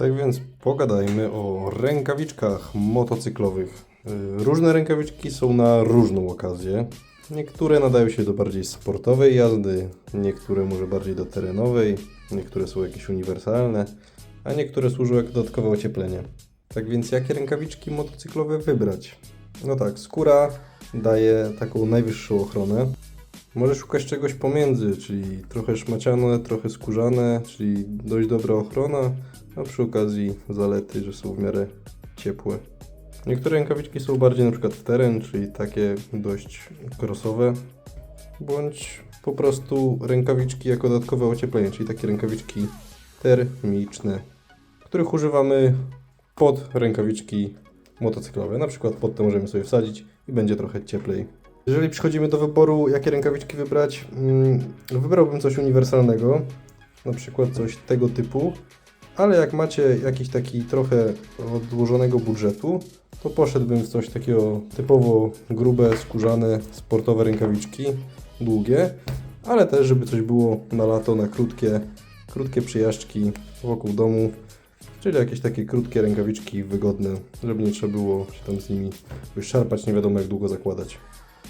Tak więc pogadajmy o rękawiczkach motocyklowych. Y, Różne rękawiczki są na różną okazję. Niektóre nadają się do bardziej sportowej jazdy, niektóre może bardziej do terenowej, niektóre są jakieś uniwersalne, a niektóre służą jako dodatkowe ocieplenie. Tak więc jakie rękawiczki motocyklowe wybrać? No tak, skóra daje taką najwyższą ochronę. Może szukać czegoś pomiędzy, czyli trochę szmaciane, trochę skórzane, czyli dość dobra ochrona, a przy okazji zalety, że są w miarę ciepłe. Niektóre rękawiczki są bardziej przykład w teren, czyli takie dość crossowe, bądź po prostu rękawiczki jako dodatkowe ocieplenie, czyli takie rękawiczki termiczne, których używamy pod rękawiczki motocyklowe. Na przykład pod to możemy sobie wsadzić i będzie trochę cieplej. Jeżeli przychodzimy do wyboru, jakie rękawiczki wybrać, mm, wybrałbym coś uniwersalnego, na przykład coś tego typu, ale jak macie jakiś taki trochę odłożonego budżetu, to poszedłbym w coś takiego typowo grube, skórzane, sportowe rękawiczki, długie, ale też żeby coś było na lato, na krótkie, krótkie przyjażdżki wokół domu, czyli jakieś takie krótkie rękawiczki wygodne, żeby nie trzeba było się tam z nimi wyszarpać, nie wiadomo jak długo zakładać.